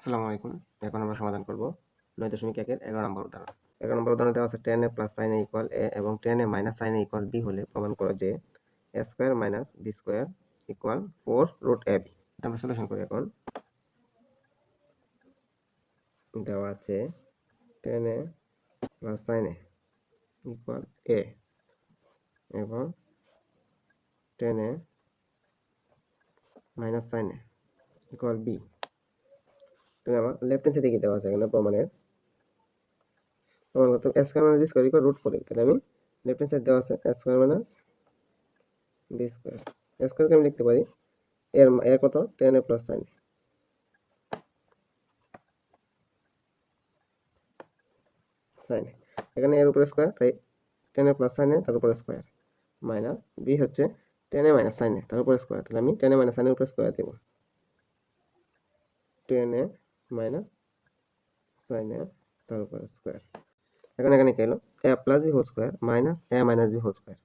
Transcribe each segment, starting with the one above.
আসসালামু আলাইকুম। এখন আমরা সমাধান করব নয় দশমিক একের এগারো নম্বর উদাহরণ। এগারো নম্বর উদাহরণে দেওয়া আছে tan A plus sin A equal A এবং tan A minus sin A equal B হলে প্রমাণ করো যে A square minus B square equal four root A B এটা আমরা সলিউশন করি এখন। দেওয়া আছে tan A plus sin A equal A এবং tan A minus sin A equal B আমার লেফট হ্যান্ড সাইডে কি দেওয়া আছে এখানে প্রমাণের। প্রমাণ করতে এস স্কোয়ার স্কোয়ার রুট করি তাহলে আমি লেফট হ্যান্ড সাইড দেওয়া আছে S square minus B square S স্কোয়ারকে আমি লিখতে পারি, এর এর কত? Tan A plus sin sin এখানে এর উপরে স্কোয়ার তাই টেন এ প্লাস সাইন তার উপরে স্কোয়ার মাইনাস বি হচ্ছে টেন এ মাইনাস সাইন তার উপরে স্কোয়ার তাহলে আমি টেন মাইনাস সাইনের উপরে স্কোয়ার দেবো। টেন মাইনাস সাইন এ তার স্কোয়ার এখন এখানে কি হলো A plus B whole square minus A minus B whole square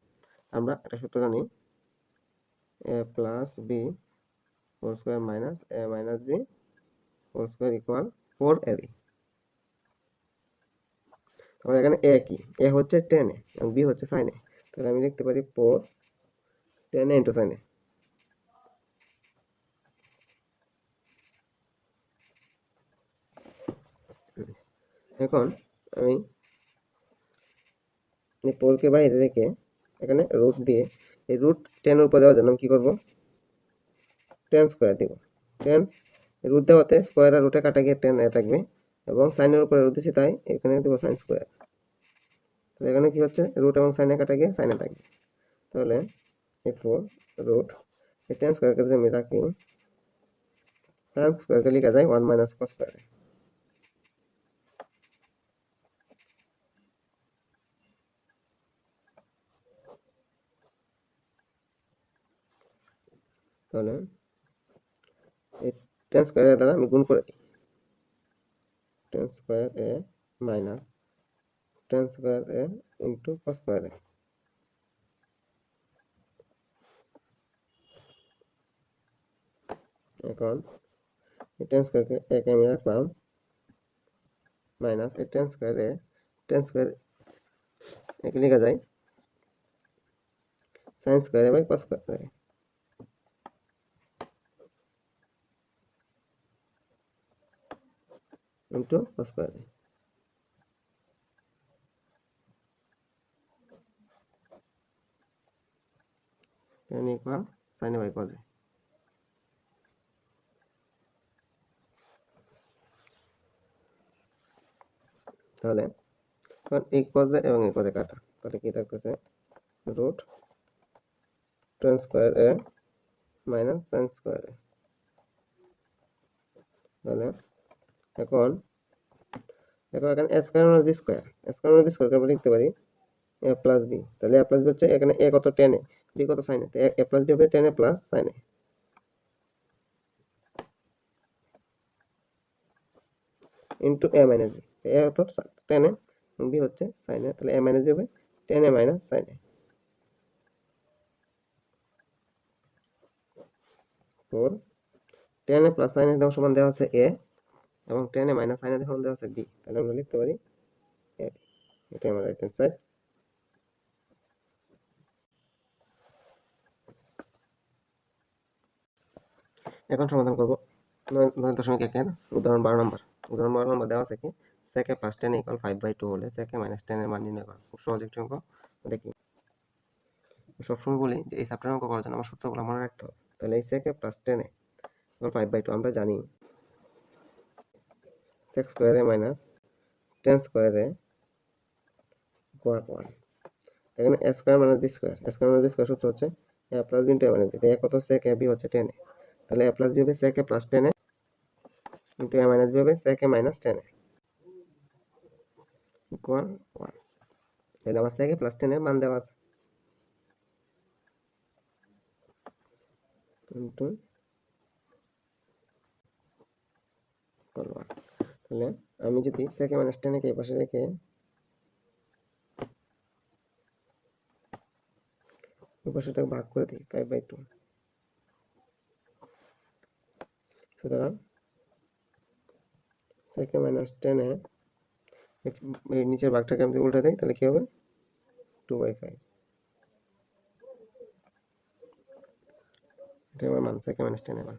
আমরা একটা সূত্র জানি A plus B whole square minus A minus B whole square equal four A B তাহলে এখানে এ কি? এ হচ্ছে টেন এ এবং বি হচ্ছে সাইন এ তাহলে আমি লিখতে পারি four tan A into sin A এখন আমি পোলকে বাইরে রেখে এখানে রুট দিয়ে এই রুট টেনের উপর দেওয়ার জন্য আমি কী করব? টেন স্কোয়ার দিব। টেন রুট দেওয়াতে স্কোয়ার আর রুটে কাটা গিয়ে টেন এ থাকবে এবং সাইনের উপরে রুট দিচ্ছি তাই এখানে দেবো সাইন স্কোয়ার তাহলে এখানে কী হচ্ছে? রুট এবং সাইনে কাটা গিয়ে সাইনে থাকবে। তাহলে এই ফোর রুট এই টেন স্কোয়ারকে যদি আমি রাখি সাইন স্কোয়ারকে লেখা যায় ওয়ান মাইনাস কস স্কোয়ারে তাহলে স্কোয়ারের দ্বারা আমি গুণ করে দিই। Tan square A minus tan square A into cos square A. এখন এই টেন স্কোয়ারকে একে আমি রাখলাম মাইনাস এই tan square A tan square একে লেখা যায়? Sin square A by cos square A into cos square tan equal sin by cos তাহলে, এখন এই এবং এই কজে কাটা। তাহলে কি থাকতেছে? Root tan square A minus sin square A তাহলে, এখন দেখো এখানে square minus B square square minus B square আমরা লিখতে পারি এ প্লাস বি তাহলে এ প্লাস বি হচ্ছে এখানে এ কত টেন এ বি কত sin A A plus B হবে tan A plus sin A into A minus B A কত? এ বি হচ্ছে সাইন তাহলে এ মাইনাস বি হবে tan minus sin four tan A plus sin সমান দেওয়া আছে এ এবং টেনে মাইনাস সাইনে দেখুন দেওয়া আছে বি তাহলে আমরা লিখতে পারি এটা আমার রাইট হ্যান্ড সাইড এখন সমাধান করব। নয় দশমিক একের উদাহরণ বারো নম্বর। উদাহরণ বারো নম্বর দেওয়া আছে কি? সেকে plus tan equal five by two হলে সেকে মাইনাস টেনের মান নির্ণয় করা। খুব সহজ একটি অঙ্ক। দেখি। সবসময় বলি যে এই চ্যাপ্টার অঙ্ক করার জন্য আমার সূত্রগুলো মনে রাখতে হবে। তাহলে এই সেকে প্লাস টেনে ইকুয়াল ফাইভ বাই টু আমরা জানি। সেক্স স্কোয়ারে মাইনাস টেন স্কোয়ারে কোয়ার ওয়ান এখানে A square minus B square A square minus B square সূত্র হচ্ছে A plus B A minus B A কত সেক এ বি হচ্ছে টেনে তাহলে এ প্লাস বি হবে সেক এ প্লাস টেনে ইন্টু এ মাইনাস বি হবে সেক এ মাইনাস টেনে ইকুয়াল ওয়ান তাহলে আমার সেক এ প্লাস টেনের মান দেওয়া আছে। ইন্টু ইকুয়াল ওয়ান তাহলে আমি যদি সেকে মাইনাস টেনকে এই পাশে রেখে পাশেটাকে ভাগ করে দিই ফাইভ বাই টু সুতরাং সেকে মাইনাস টেনে এই নিচের ভাগটাকে আমি উল্টে দিই, তাহলে কী হবে? টু বাই ফাইভ এটা আমার মান, সেকে মাইনাস টেন এবার